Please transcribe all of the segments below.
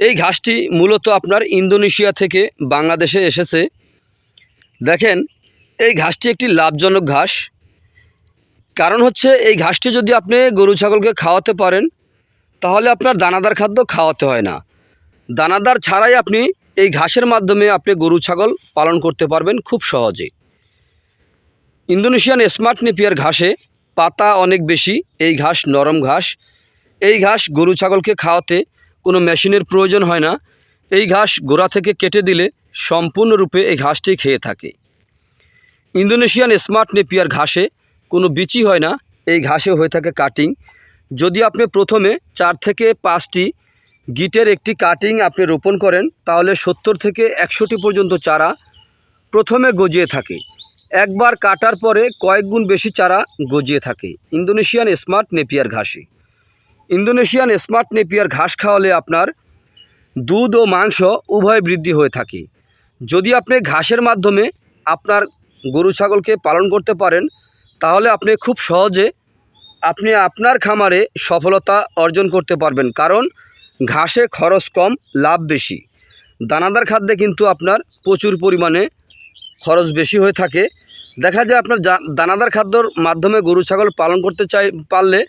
এই ঘাসটি মূলত আপনার ইন্দোনেশিয়া থেকে বাংলাদেশে এসেছে। দেখেন, এই ঘাসটি একটি লাভজনক ঘাস। কারণ হচ্ছে, এই ঘাসটি যদি আপনি গরু ছাগলকে খাওয়াতে পারেন, তাহলে আপনার দানাদার খাদ্য খাওয়াতে হয় না। দানাদার ছাড়াই আপনি এই ঘাসের মাধ্যমে আপনি গরু ছাগল পালন করতে পারবেন খুব সহজে। ইন্দোনেশিয়ান স্মার্ট নেপিয়ার ঘাসে পাতা অনেক বেশি। এই ঘাস নরম ঘাস। এই ঘাস গরু ছাগলকে খাওয়াতে কোনো মেশিনের প্রয়োজন হয় না। এই ঘাস গোড়া থেকে কেটে দিলে সম্পূর্ণরূপে এই ঘাসটি খেয়ে থাকে। ইন্দোনেশিয়ান স্মার্ট নেপিয়ার ঘাসে কোনো বিচি হয় না। এই ঘাসে হয়ে থাকে কাটিং। যদি আপনি প্রথমে চার থেকে পাঁচটি গিটের একটি কাটিং আপনি রোপণ করেন, তাহলে সত্তর থেকে একশোটি পর্যন্ত চারা প্রথমে গজিয়ে থাকে। একবার কাটার পরে কয়েক গুণ বেশি চারা গজিয়ে থাকে ইন্দোনেশিয়ান স্মার্ট নেপিয়ার ঘাসে। ইন্দোনেশিয়ান স্মার্ট নেপিয়ার ঘাস খাওয়ালে আপনার দুধ ও মাংস উভয় বৃদ্ধি হয়ে থাকে। যদি আপনি ঘাসের মাধ্যমে আপনার গরু ছাগলকে পালন করতে পারেন, তাহলে আপনি খুব সহজে আপনি আপনার খামারে সফলতা অর্জন করতে পারবেন। কারণ ঘাসে খরচ কম, লাভ বেশি। দানাদার খাদ্যে কিন্তু আপনার প্রচুর পরিমাণে খরচ বেশি হয়ে থাকে। দেখা যায় আপনার দানাদার খাদ্যর মাধ্যমে গরু ছাগল পালন করতে চাই পারলে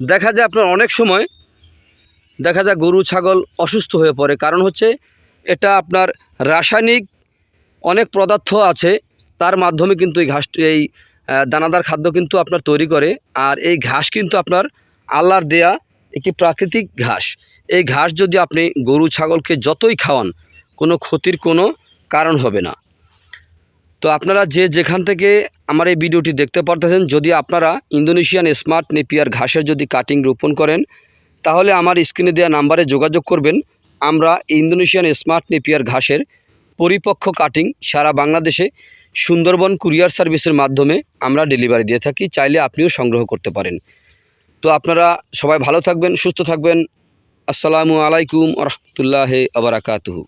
দেখা যায় আপনার অনেক সময় দেখা যায় গরু, ছাগল অসুস্থ হয়ে পড়ে। কারণ হচ্ছে এটা আপনার রাসায়নিক অনেক পদার্থ আছে, তার মাধ্যমে কিন্তু এই ঘাস এই দানাদার খাদ্য কিন্তু আপনার তৈরি করে। আর এই ঘাস কিন্তু আপনার আল্লাহর দেয়া একটি প্রাকৃতিক ঘাস। এই ঘাস যদি আপনি গরু, ছাগলকে যতই খাওয়ান, কোনো ক্ষতির কোনো কারণ হবে না। তো আপনারা যে যেখান থেকে আমার এই ভিডিওটি দেখতে পারতেছেন, যদি আপনারা ইন্দোনেশিয়ান স্মার্ট নেপিয়ার ঘাসের যদি কাটিং রোপণ করেন, তাহলে আমার স্ক্রিনে দেওয়া নাম্বারে যোগাযোগ করবেন। আমরা ইন্দোনেশিয়ান স্মার্ট নেপিয়ার ঘাসের পরিপক্ক কাটিং সারা বাংলাদেশে সুন্দরবন কুরিয়ার সার্ভিসের মাধ্যমে আমরা ডেলিভারি দিয়ে থাকি, চাইলে আপনিও সংগ্রহ করতে পারেন। তো আপনারা সবাই ভালো থাকবেন, সুস্থ থাকবেন। আসসালামু আলাইকুম রহমতুল্লাহ আবরাকাতুহু